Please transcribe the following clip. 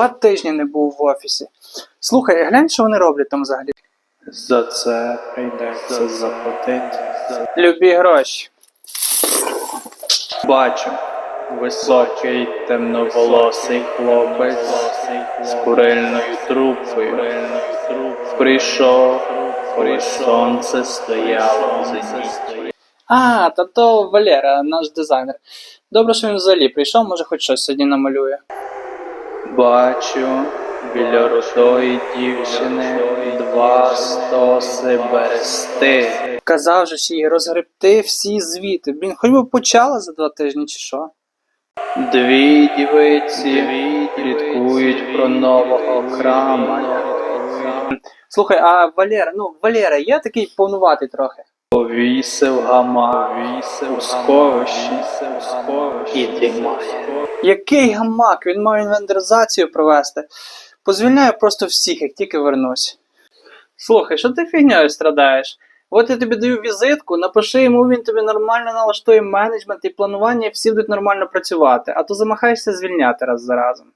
Два тижні не був в офісі. Слухай, глянь, що вони роблять там взагалі. За це прийдеться заплатити. Любі гроші. Бачу, високий темноволосий хлопець з курильною трубкою. Прийшов, коли сонце стояло. А, та то Валера, наш дизайнер. Добре, що він взагалі прийшов, може хоч щось сьогодні намалює. Бачу, біля рудої дівчини два стоси берести. Казав же ж їй розгребти всі звіти. Блін, хоч би почала за два тижні чи що. Дві дівиці пліткують про нового храма. Слухай, а Валера, ну Валера, є такий повнуватий трохи. Повісив гамак у сховищі і. Який гамак, він мав інвентаризацію провести. Позвільняю просто всіх, як тільки вернусь. Слухай, що ти фігньою страдаєш? От я тобі даю візитку, напиши йому, він тобі нормально налаштує менеджмент і планування, і всі будуть нормально працювати, а то замахаєшся звільняти раз за разом.